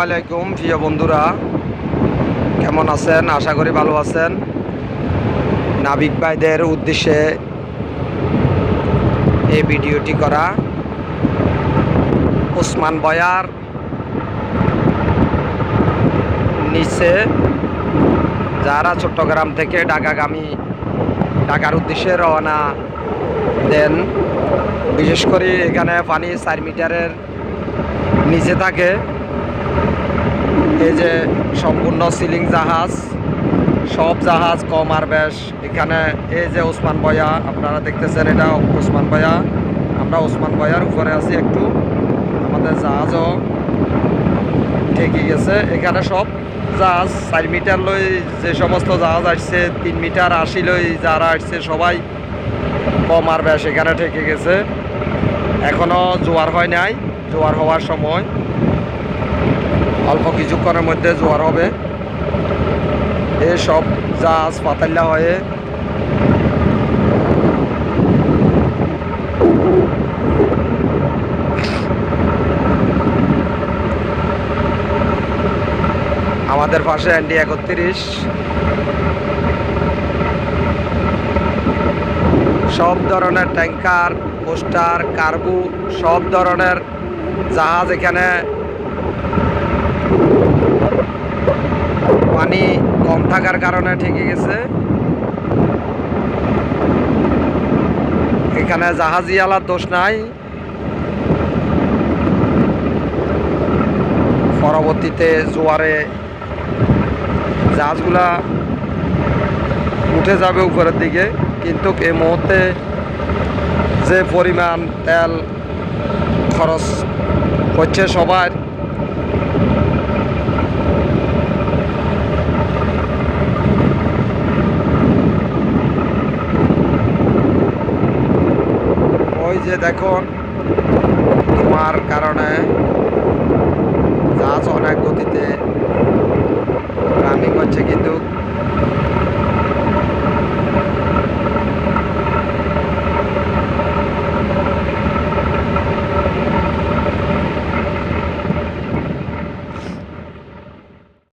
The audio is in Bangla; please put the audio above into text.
আলাইকুম, প্রিয় বন্ধুরা। কেমন আছেন? আশা করি ভালো আছেন। নাবিক ভাইদের উদ্দেশ্যে এই ভিডিওটি করা। ওসমান বয়ার নিচে, যারা চট্টগ্রাম থেকে ঢাকাগামী, ঢাকার উদ্দেশ্যে রওনা দেন, বিশেষ করে এখানে পানি চার মিটারের নিচে থাকে। এই যে সম্পূর্ণ সিলিং জাহাজ, সব জাহাজ, কম আর বেশ। এখানে এই যে ওসমান বয়া আপনারা দেখতেছেন এটা ওসমান বয়া আমরা ওসমান বয়ার উপরে আছি একটু। আমাদের জাহাজও ঠিকই গেছে। এখানে সব জাহাজ, চার মিটার লই যে সমস্ত জাহাজ আসছে, তিন মিটার, আশি লই যারা আসছে, সবাই কম আর বেশ এখানে ঠেকে গেছে। এখনও জোয়ার হয় নাই। জোয়ার হওয়ার সময় অল্প কিছুক্ষণের মধ্যে জোয়ার হবে। এ সব জাহাজ পাতাল্লা হয়ে আমাদের পাশে এনডি একত্রিশ। সব ধরনের ট্যাঙ্কার, পোস্টার কার্বু সব ধরনের জাহাজ এখানে পানি কম থাকার কারণে ঠেকে গেছে। এখানে জাহাজিয়ালার দোষ নাই। পরবর্তীতে জোয়ারে জাহাজগুলা উঠে যাবে উপরের দিকে। কিন্তু এই মুহূর্তে যে পরিমাণ তেল খরচ হচ্ছে সবার যে দেখুন তোমার কারণে গাছ অনেক গতিতে রানিং হচ্ছে কিন্তু